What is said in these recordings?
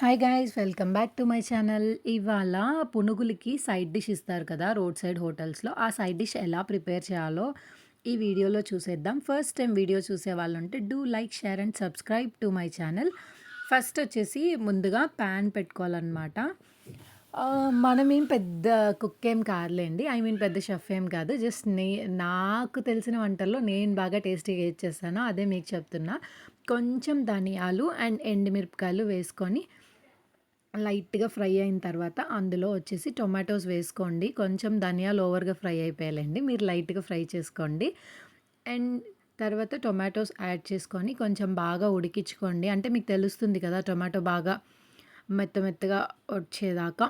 Hi guys welcome back to my channel ఇవాళ పునుగులకి side dish ఇస్తారు కదా రోడ్ సైడ్ హోటల్స్లో ఆ సైడ్ డిష్ ఎలా ప్రిపేర్ చేయాలో ఈ వీడియోలో చూసేద్దాం. ఫస్ట్ టైం వీడియో చూసే వాళ్ళు ఉంటే do like share and subscribe to my channel first వచ్చేసి ముందుగా ప్యాన్ పెట్టుకోవాలన్నమాట. మనమేం పెద్ద కుక్ ఏం కాదులేండి. ఐ మీన్ పెద్ద షెఫ్ ఏం కాదు. జస్ట్ నే నాకు తెలిసిన వంటల్లో నేను బాగా టేస్టీగా చేస్తాను అదే మీకు చెప్తున్నా. కొంచెం ధనియాలు అండ్ ఎండుమిరపకాయలు వేసుకొని లైట్గా ఫ్రై అయిన తర్వాత అందులో వచ్చేసి టొమాటోస్ వేసుకోండి. కొంచెం ధనియాలు ఓవర్గా ఫ్రై అయిపోయాలండి. మీరు లైట్గా ఫ్రై చేసుకోండి. అండ్ తర్వాత టొమాటోస్ యాడ్ చేసుకొని కొంచెం బాగా ఉడికించుకోండి. అంటే మీకు తెలుస్తుంది కదా టొమాటో బాగా మెత్త మెత్తగా వచ్చేదాకా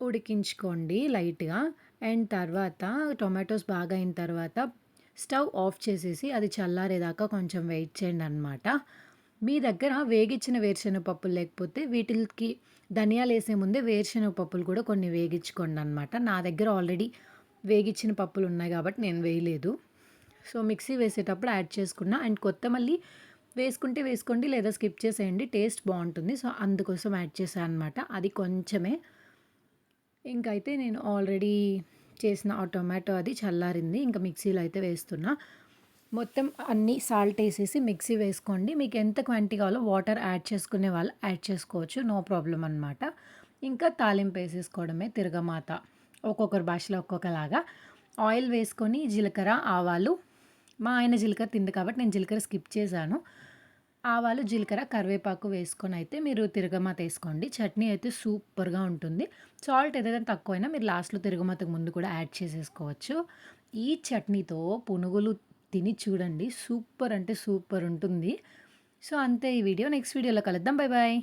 ఉడికించుకోండి లైట్గా. అండ్ తర్వాత టొమాటోస్ బాగా అయిన తర్వాత స్టవ్ ఆఫ్ చేసేసి అది చల్లారేదాకా కొంచెం వెయిట్ చేయండి అనమాట మీ దగ్గర వేగించిన వేరుశనగ పప్పులు లేకపోతే వీటికి ధనియాలు వేసే ముందే వేరుశనగ పప్పులు కూడా కొన్ని వేగించుకోండి అనమాట నా దగ్గర ఆల్రెడీ వేగించిన పప్పులు ఉన్నాయి కాబట్టి నేను వేయలేదు. సో మిక్సీ వేసేటప్పుడు యాడ్ చేసుకున్నా. అండ్ కొత్త మళ్ళీ వేసుకుంటే వేసుకోండి లేదా స్కిప్ చేసేయండి. టేస్ట్ బాగుంటుంది. సో అందుకోసం యాడ్ చేశాను అనమాట అది కొంచెమే. ఇంకైతే నేను ఆల్రెడీ చేసిన ఆ టొమాటో అది చల్లారింది. ఇంకా మిక్సీలో అయితే వేస్తున్నా. మొత్తం అన్ని సాల్ట్ వేసేసి మిక్సీ వేసుకోండి. మీకు ఎంత క్వాంటిటీ కావాలో వాటర్ యాడ్ చేసుకునే వాళ్ళు యాడ్ చేసుకోవచ్చు. నో ప్రాబ్లం అనమాట ఇంకా తాలింపు వేసేసుకోవడమే తిరగమాత. ఒక్కొక్కరి భాషలో ఒక్కొక్కలాగా. ఆయిల్ వేసుకొని జీలకర్ర ఆవాలు. మా ఆయన జీలకర్ర తింది కాబట్టి నేను జీలకర్ర స్కిప్ చేశాను. ఆవాలు జీలకర్ర కరివేపాకు వేసుకొని అయితే మీరు తిరగమాత వేసుకోండి. చట్నీ అయితే సూపర్గా ఉంటుంది. సాల్ట్ ఏదైనా తక్కువైనా మీరు లాస్ట్లో తిరగమాతకు ముందు కూడా యాడ్ చేసేసుకోవచ్చు. ఈ చట్నీతో పునుగులు తిని చూడండి. సూపర్ అంటే సూపర్ ఉంటుంది. సో అంతే ఈ వీడియో. నెక్స్ట్ వీడియోలో కలుద్దాం. Bye bye